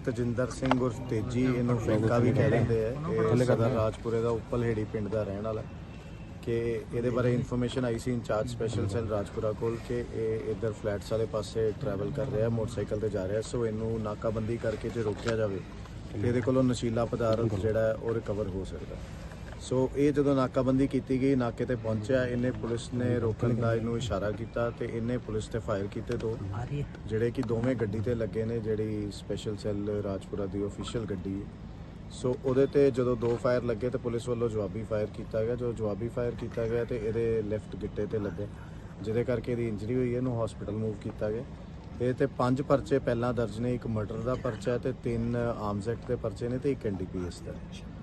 ਤਜਿੰਦਰ ਸਿੰਘ ਉਰਫ ਤੇਜੀ ਇਹਨੂੰ ਫੈਂਕਾ ਵੀ ਕਹਿ ਦਿੰਦੇ ਆ। ਇਹ ਸਦਰ ਰਾਜਪੁਰੇ ਦਾ ਉੱਪਲ ਹੇੜੀ ਪਿੰਡ ਦਾ ਰਹਿਣ ਵਾਲਾ। ਕਿ ਇਹਦੇ ਬਾਰੇ information I C incharge special cell Rajpura ਕੋਲ ਕਿ ਇਹ ਇੱਧਰ ਫਲੈਟਸ ਵਾਲੇ ਪਾਸੇ ਟਰੈਵਲ ਕਰ ਰਿਹਾ ਮੋਟਰਸਾਈਕਲ ਤੇ ਜਾ ਰਿਹਾ। ਸੋ ਇਹਨੂੰ ਨਾਕਾਬੰਦੀ ਕਰਕੇ ਜੇ ਰੋਕਿਆ ਜਾਵੇ ਤੇ ਇਹਦੇ ਕੋਲੋਂ ਨਸ਼ੀਲਾ ਪਦਾਰਥ ਜਿਹੜਾ ਉਹ ਰਿਕਵਰ ਹੋ ਸਕਦਾ। ਸੋ ਇਹ ਜਦੋਂ ਨਾਕਾਬੰਦੀ ਕੀਤੀ ਗਈ ਨਾਕੇ ਤੇ ਪਹੁੰਚਿਆ ਇਹਨੇ ਪੁਲਿਸ ਨੇ ਰੋਕਣ ਦਾ ਇਹਨੂੰ ਇਸ਼ਾਰਾ ਕੀਤਾ ਤੇ ਇਹਨੇ ਪੁਲਿਸ ਤੇ ਫਾਇਰ ਕੀਤੇ ਦੋ। ਜਿਹੜੇ ਕਿ ਦੋਵੇਂ ਗੱਡੀ ਤੇ ਲੱਗੇ ਨੇ ਜਿਹੜੀ ਸਪੈਸ਼ਲ ਸੈੱਲ ਰਾਜਪੁਰਾ ਦੀ ਅਫੀਸ਼ੀਅਲ ਗੱਡੀ ਹੈ। ਸੋ ਉਹਦੇ ਤੇ ਜਦੋਂ ਦੋ ਫਾਇਰ ਲੱਗੇ ਤੇ ਪੁਲਿਸ ਵੱਲੋਂ ਜਵਾਬੀ ਫਾਇਰ ਕੀਤਾ ਗਿਆ। ਜੋ ਜਵਾਬੀ ਫਾਇਰ ਕੀਤਾ ਗਿਆ ਤੇ ਇਹਦੇ ਲੈਫਟ ਗਿੱਟੇ ਤੇ ਲੱਗੇ। ਜਿਹਦੇ ਕਰਕੇ ਇਹਦੀ ਇੰਜਰੀ ਹੋਈ ਹੈ ਇਹਨੂੰ ਹਸਪੀਟਲ ਮੂਵ ਕੀਤਾ ਗਿਆ। ਇਹ ਤੇ ਪੰਜ ਪਰਚੇ ਪਹਿਲਾਂ ਦਰਜ ਨੇ ਇੱਕ ਮਰਡਰ ਦਾ ਪਰਚਾ ਤੇ ਤਿੰਨ ਆਰਮਸ ਐਕਟ ਦੇ ਪਰਚੇ ਨੇ ਤੇ ਇੱਕ ਐਨਡੀਪੀਐਸ ਦਾ।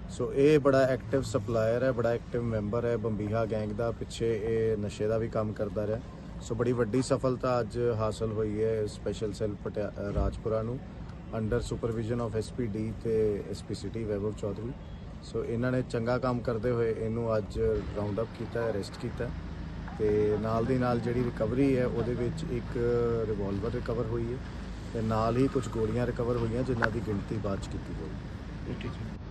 ਸੋ ਇਹ ਬੜਾ ਐਕਟਿਵ ਸਪਲਾਇਰ ਹੈ, ਬੜਾ ਐਕਟਿਵ ਮੈਂਬਰ ਹੈ, ਬੰਬੀਹਾ ਗੈਂਗ ਦਾ, ਪਿੱਛੇ ਇਹ ਨਸ਼ੇ ਦਾ ਵੀ ਕੰਮ ਕਰਦਾ ਰਿਹਾ। ਸੋ ਬੜੀ ਵੱਡੀ ਸਫਲਤਾ ਅੱਜ ਹਾਸਲ ਹੋਈ ਹੈ ਸਪੈਸ਼ਲ ਸੈੱਲ ਪਟਿਆ ਰਾਜਪੁਰਾ ਨੂੰ ਅੰਡਰ ਸੁਪਰਵਿਜ਼ਨ ਆਫ ਐਸਪੀਡੀ ਤੇ SP city Vaibhav Chaudhary so ਇਹਨਾਂ ਨੇ ਚੰਗਾ ਕੰਮ ਕਰਦੇ ਹੋਏ ਇਹਨੂੰ ਅੱਜ ਰਾਉਂਡ ਅਪ ਕੀਤਾ ਅਰੈਸਟ ਕੀਤਾ ਤੇ ਨਾਲ ਦੀ ਨਾਲ ਜਿਹੜੀ ਰਿਕਵਰੀ ਹੈ, ਉਹਦੇ ਵਿੱਚ ਇੱਕ ਰਿਵਾਲਵਰ ਰਿਕਵਰ ਹੋਈ ਹੈ ਤੇ ਨਾਲ ਹੀ ਕੁਝ ਗੋਲੀਆਂ ਰਿਕਵਰ ਹੋਈਆਂ, ਜਿਨ੍ਹਾਂ ਦੀ ਗਿਣਤੀ ਬਾਅਦ ਚ ਕੀਤੀ ਗਈ